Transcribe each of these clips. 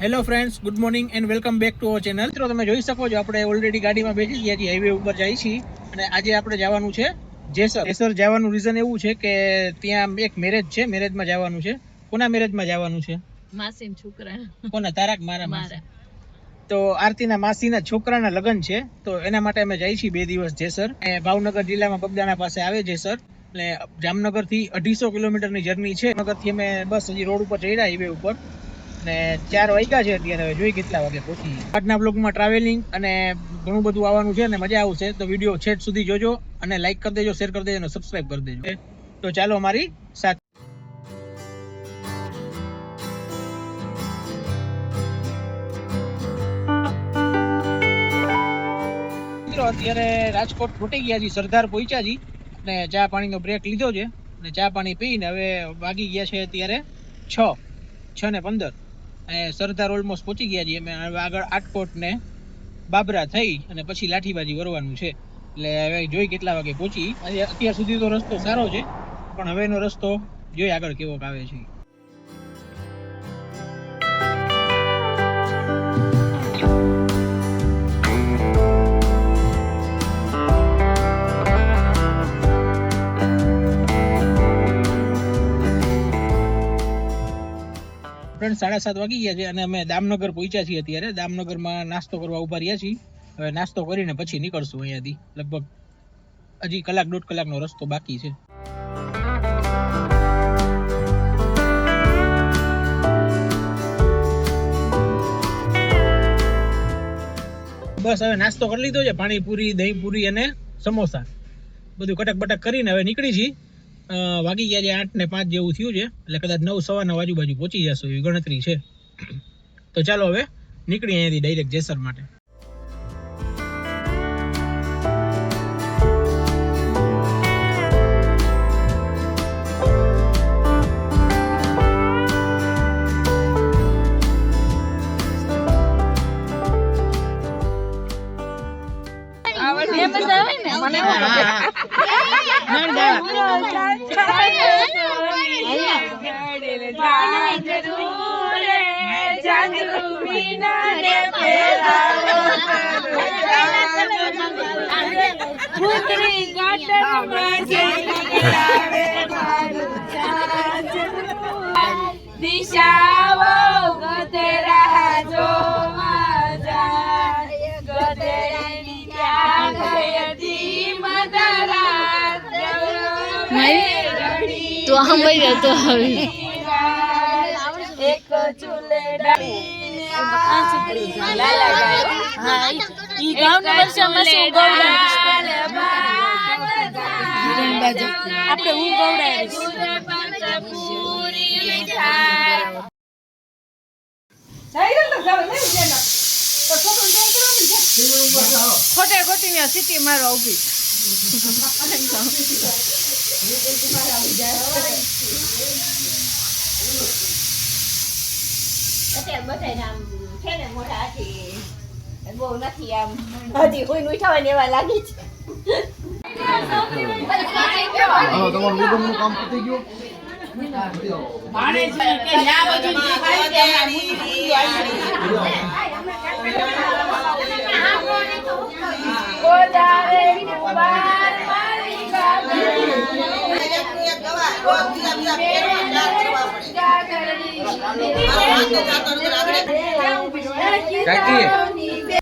Hello friends good morning and welcome back to our channel મિત્રો તમે જોઈ શકો છો આપણે ઓલરેડી ગાડીમાં બેસી ગયા છીએ. હાઈવે ઉપર જઈએ છીએ. અને આજે આપણે જવાનું છે જેસર. જેસર જવાનું રીઝન એવું છે કે ત્યાં એક મેરેજ છે. મેરેજમાં જવાનું છે. કોના મેરેજમાં જવાનું છે? માસીન છોકરા. કોના? તારાક? મારા મારા. તો આરતીના માસીના છોકરાના લગ્ન છે. તો એના માટે અમે જઈએ છીએ બે દિવસ જેસર. એ ભાવનગર જિલ્લામાં બગદાણા પાસે આવે જેસર. એટલે જામનગરથી અઢીસો કિલોમીટરની જર્ની છે. નગરથી અમે બસ હજી રોડ ઉપર ચડ્યા હાઈવે ઉપર. ને ચાર વાગ્યા છે અત્યારે હવે જોઈએ કેટલા વાગે પહોંચી આજના બ્લોગમાં ટ્રાવેલિંગ અને ઘણું બધું આવવાનું છે અને મજા આવશે તો વીડિયો છેટ સુધી જોજો અને લાઈક કરી દેજો શેર કરી દેજો અને સબસ્ક્રાઈબ કરી દેજો. તો ચાલો અમારી સાથે અત્યારે રાજકોટ ખૂટી ગયા છીએ સરદાર પહોંચ્યા છીએ અને ચા પાણીનો બ્રેક લીધો છે અને ચા પાણી પીને હવે વાગી ગયા છે અત્યારે છ છ ને પંદર. સરદાર ઓલમોસ્ટ પહોંચી ગયા છીએ. અમે આગળ આટકોટ ને બાબરા થઈ અને પછી લાઠીબાજી વરવાનું છે. એટલે હવે જોઈ કેટલા વાગે પહોંચી. અત્યાર સુધી તો રસ્તો સારો છે, પણ હવેનો રસ્તો જોઈ આગળ કેવો આવે છે. ફ્રેન્ડ સાડા સાત વાગી ગયા છે અને અમે દામનગર પહોંચ્યા છીએ અત્યારે. દામનગરમાં નાસ્તો કરવા ઊભા રહ્યા છીએ. હવે નાસ્તો કરીને પછી નીકળશું અહીંયાથી. લગભગ હજી કલાક દોઢ કલાકનો રસ્તો બાકી છે. બસ હવે નાસ્તો કરી લીધો છે. પાણીપુરી, દહીંપુરી અને સમોસા. બધું કટક બટક કરીને હવે નીકળી છીએ. વાગી ગયા છે આઠ ને પાંચ જેવું થયું છે. એટલે કદાચ નવ સવા નવ આજુબાજુ પહોંચી જશો એવી ગણતરી છે. તો ચાલો હવે નીકળી અહીંયાથી ડાયરેક્ટ જેસર માટે. ફેમસ આવે ને મને દિશાઓ હતી મધરા તો આમ બઈ તો હવે એક ચૂલે ડાળીને આપણે હું ગૌડાવીશ ખોટે ખોટી ને સીટી મારો ઊભી અત્યારે આમ છે ને મોટા બહુ નથી આમ. હજી કોઈ ઉઠાવે ને એવા લાગે છે. હાલો તમારું નિગમનું કામ પતી ગયું? ગોદારે કુંવાર મારી ગાડી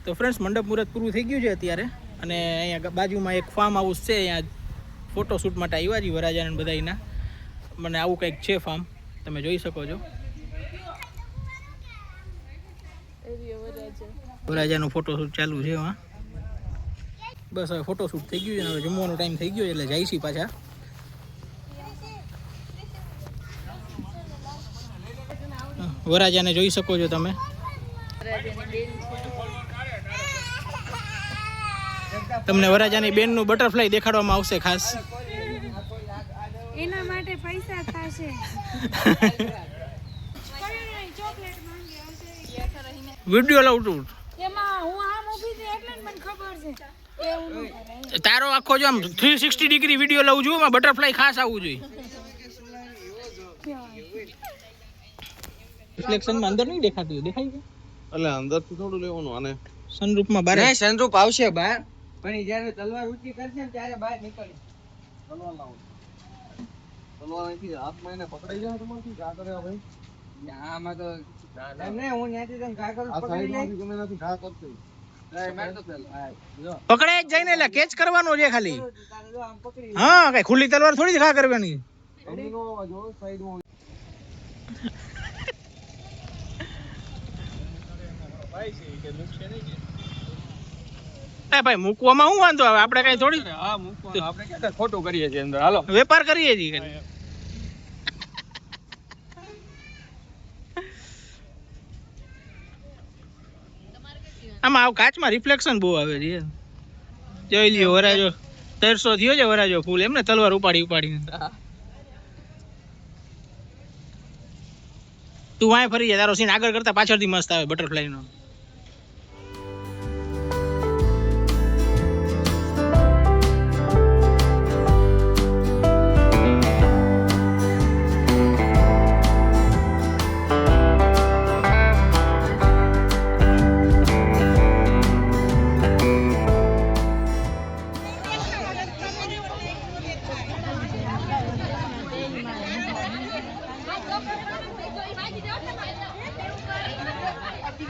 તો ફ્રેન્ડ્સ મંડપ મુહૂર્ત પૂરું થઈ ગયું છે અત્યારે. અને અહીંયા બાજુમાં એક ફાર્મ હાઉસ છે, અહીંયા ફોટોશૂટ માટે આવ્યા છીએ વરાજાને બધાના મને આવું કંઈક છે ફાર્મ તમે જોઈ શકો છો. વરાજાનું ફોટોશૂટ ચાલુ છે એમાં. બસ હવે ફોટોશૂટ થઈ ગયું છે હવે જમવાનો ટાઈમ થઈ ગયો એટલે જાય છીએ પાછા. વરાજાને જોઈ શકો છો તમે. તમને વરાજાની બેનનું બટરફ્લાય દેખાડવામાં આવશે ખાસ. એના માટે પૈસા થશે. વિડિયો લઉં છું. એમાં હું આમ ઊભી હતી એટલે મને ખબર છે. કે એવું ન કરાય. તારો આખો જો આમ થ્રી સિક્સટી ડિગ્રી વીડિયો લઉં છું એમાં બટરફ્લાય ખાસ આવવું જોઈએ. રિફ્લેક્શનમાં અંદર નહીં દેખાતું દેખાય છે? એટલે અંદરથી થોડું લેવાનું આને. સનરૂફમાં બારે. નહીં સનરૂપ આવશે બહાર. પણ જ્યારે તલવાર ઊંચી કરશે ને ત્યારે બહાર નીકળે તલવાર લાવો. તલવાર અહીંથી હાથમાં એને પકડાઈ જાય તમારથી? ઘા કરે ભાઈ? આમાં તો હું ત્યાંથી તમે કા કરું આ પકડી લઈ સાઈડમાંથી ગમે એનાથી ઘા કરશે. પકડાય જાય ને એટલે કેચ કરવાનો છે ખાલી. હા કઈ ખુલ્લી તલવાર થોડી જ ઘા કરવાની. નો ભાઈ મૂકવામાં શું વાંધો આવે? આપણે કઈ થોડી હા મૂકવાનું. આપણે ક્યાં ખોટું કરીએ છીએ અંદર? હાલો. વેપાર કરીએ છીએ આમાં આવ કાચમાં રિફ્લેક્શન બહુ આવે છે. જોઈ લ્યો વરાજો. તેરસો થયો છે વરાજો ફૂલ. એમને તલવાર ઉપાડી ઉપાડીને. તું વાય ફરી જાય. તારો સીન આગળ કરતા પાછળથી મસ્ત આવે બટરફ્લાય નો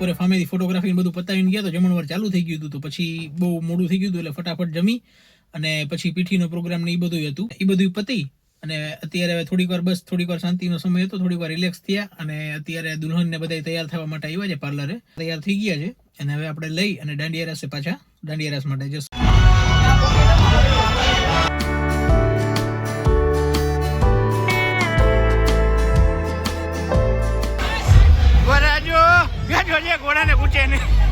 બપોરે ફામેથી ફોટોગ્રાફી બધું પતાવીને ગયા તો જમણવાર ચાલુ થઈ ગયું હતું તો પછી બહુ મોડું થઈ ગયું હતું એટલે ફટાફટ જમી અને પછી પીઠીનો પ્રોગ્રામ ને એ બધું હતું. એ બધું પતી અને અત્યારે હવે થોડીક વાર બસ, થોડીક વાર શાંતિનો સમય હતો, થોડીક વાર રિલેક્સ થયા અને અત્યારે દુલ્હન ને બધા તૈયાર થવા માટે આવ્યા છે પાર્લરે તૈયાર થઈ ગયા છે અને હવે આપણે લઈ અને દાંડિયા રાસે પાછા, દાંડિયા રાસ માટે જશું. Jenny.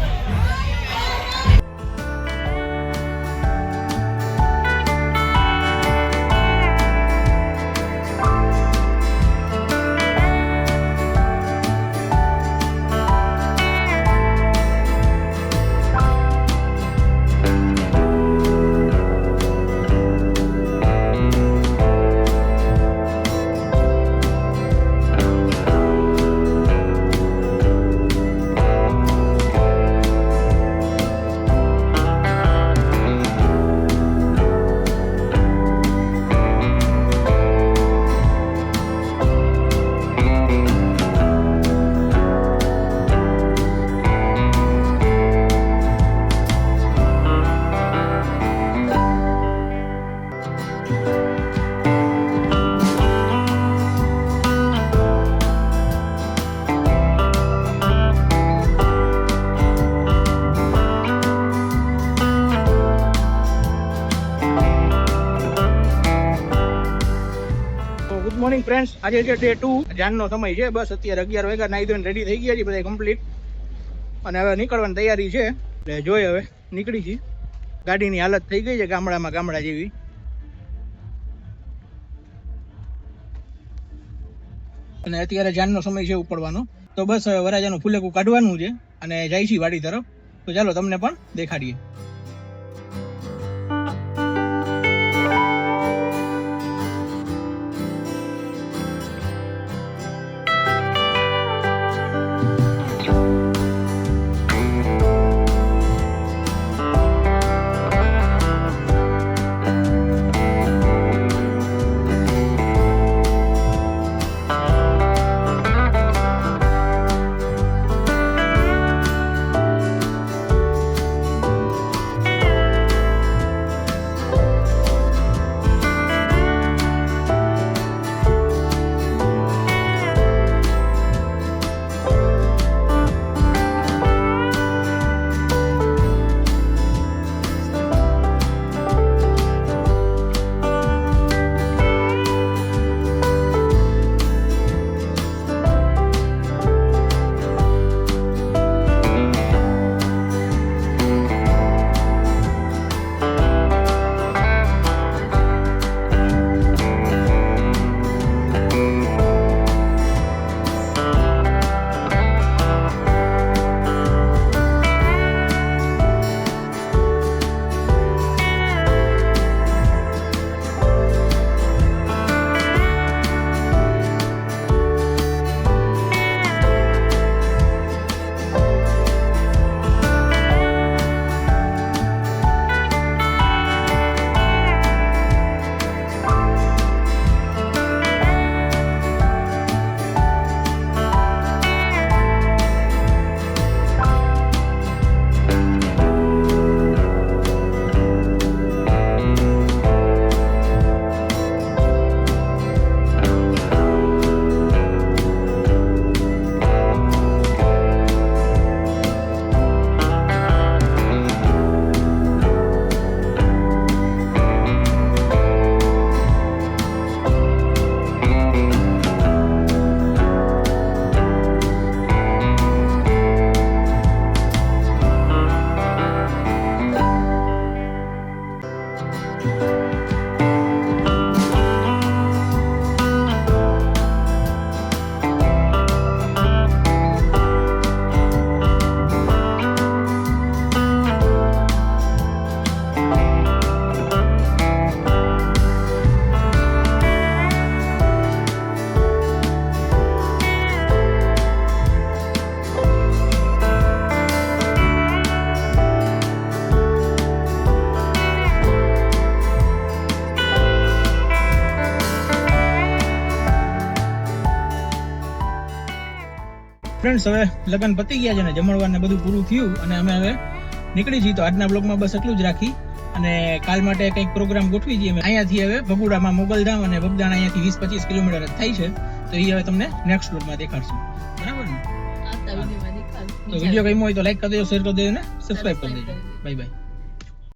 ગુડ મોર્નિંગ ફ્રેન્ડ્સ આજે છે ડે ટુ જાનનો સમય છે. બસ અત્યારે અગિયાર વાગ્યા નાઈ ધોઈને રેડી થઈ ગયા છે બધા કમ્પ્લીટ અને હવે નીકળવાની તૈયારી છે. એટલે જોઈ હવે, નીકળી છીએ. ગાડીની હાલત થઈ ગઈ છે ગામડામાં ગામડા જેવી. અને અત્યારે જાનનો સમય છે ઉપડવાનો. તો બસ હવે વરાજાનું ફૂલેકું કાઢવાનું છે અને જાય છે વાડી તરફ. તો ચાલો તમને પણ દેખાડીએ. ફ્રેન્ડ્સ હવે લગ્ન પતી ગયા છે ને બધું પૂરું થયું અને અમે હવે નીકળી જઈએ તો આજના બ્લોગમાં બસ એટલું જ રાખી અને કાલ માટે કંઈક પ્રોગ્રામ ગોઠવી દઈએ અહીંયાથી હવે ભગુડામાં મોગલધામ અને બગદાણા અહીંયાથી વીસ પચીસ કિલોમીટર જ થાય છે. તો એ હવે તમને નેક્સ્ટ બ્લોગમાં દેખાડશું. બરાબર ને? તો વીડિયો ગમ્યો હોય તો લાઈક કરી દેજો શેર કરી દેજો ને. સબસ્ક્રાઈબ કરી દેજો. Bye bye